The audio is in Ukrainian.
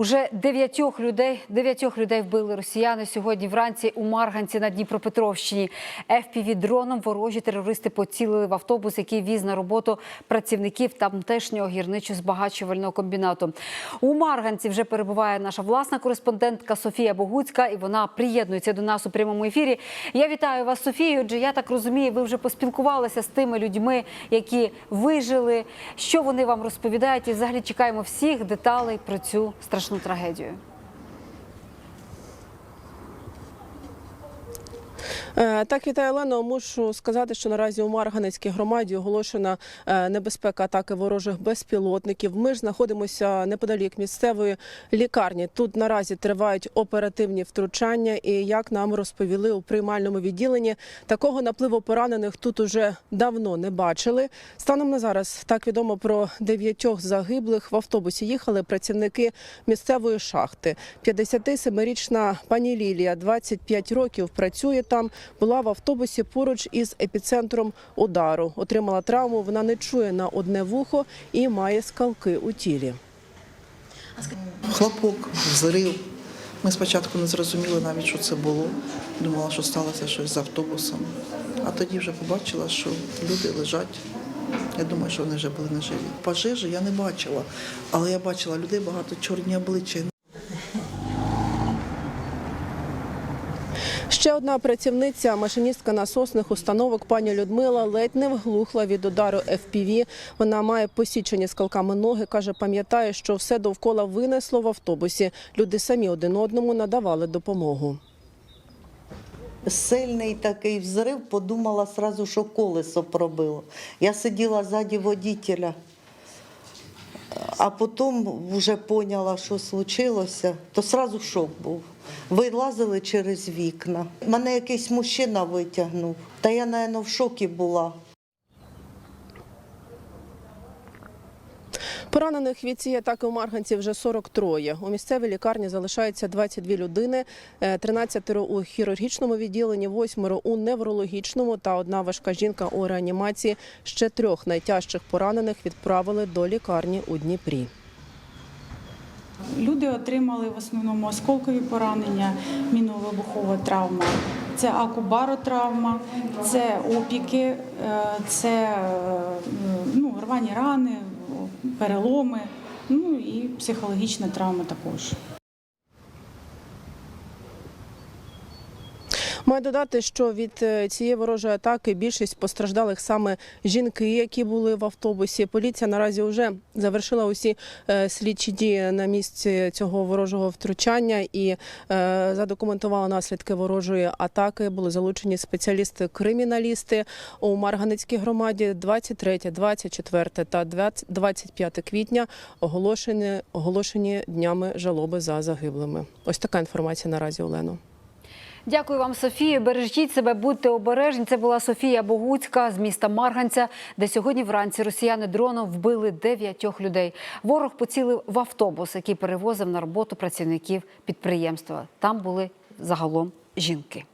Уже дев'ятьох людей, дев'ятьох людей вбили росіяни сьогодні вранці у Марганці на Дніпропетровщині. fpv дроном ворожі терористи поцілили в автобус, який віз на роботу працівників тамтешнього гірничо-збагачувального комбінату. У Марганці вже перебуває наша власна кореспондентка Софія Богуцька, і вона приєднується до нас у прямому ефірі. Я вітаю вас, Софію. Отже, я так розумію, ви вже поспілкувалися з тими людьми, які вижили. Що вони вам розповідають? І взагалі чекаємо всіх деталей про цю страшну трагедію. Так, вітаю Олено. Мушу сказати, що наразі у Марганецькій громаді оголошена е, небезпека атаки ворожих безпілотників. Ми ж знаходимося неподалік місцевої лікарні. Тут наразі тривають оперативні втручання, і як нам розповіли у приймальному відділенні, такого напливу поранених тут уже давно не бачили. Станом на зараз так відомо про дев'ятьох загиблих. В автобусі їхали працівники місцевої шахти. 57-річна пані Лілія, 25 років, працює там. Була в автобусі поруч із епіцентром удару. Отримала травму. Вона не чує на одне вухо і має скалки у тілі. Хлопок, взрив. Ми спочатку не зрозуміли навіть, що це було. Думала, що сталося щось з автобусом. А тоді вже побачила, що люди лежать. Я думаю, що вони вже були неживі. Пожежі я не бачила, але я бачила людей багато чорні обличчя. Ще одна працівниця, машиністка насосних установок, пані Людмила, ледь не вглухла від удару FPV. Вона має посічені скалками ноги. каже, пам'ятає, що все довкола винесло в автобусі. Люди самі один одному надавали допомогу. Сильний такий взрив, подумала сразу, що колесо пробило. Я сиділа ззаді водителя, а потім вже поняла, що случилося, то сразу шок був. Вилазили через вікна. Мене якийсь мужчина витягнув. Та я, напевно, в шокі була. Поранених від цієї атаки у Марганці вже 43. У місцевій лікарні залишається 22 людини, е, 13 у хірургічному відділенні, 8 у неврологічному та одна важка жінка у реанімації. Ще трьох найтяжчих поранених відправили до лікарні у Дніпрі. Люди отримали в основному осколкові поранення, мінно-вибухова травма, це акубаротравма, це опіки, е, це е, ну, рвані рани, переломи, ну і психологічна травма також. Маю додати, що від е, цієї ворожої атаки більшість постраждалих саме жінки, які були в автобусі. Поліція наразі вже завершила усі е, слідчі дії на місці цього ворожого втручання і е, задокументувала наслідки ворожої атаки. Були залучені спеціалісти-криміналісти у Марганецькій громаді 23, 24 та 20 25 квітня оголошені, оголошені днями жалоби за загиблими. Ось така інформація наразі Олено. Дякую вам, Софія. Бережіть себе, будьте обережні. Це була Софія Богуцька з міста Марганця, де сьогодні вранці росіяни дроном вбили дев'ятьох людей. Ворог поцілив в автобус, який перевозив на роботу працівників підприємства. Там були загалом жінки.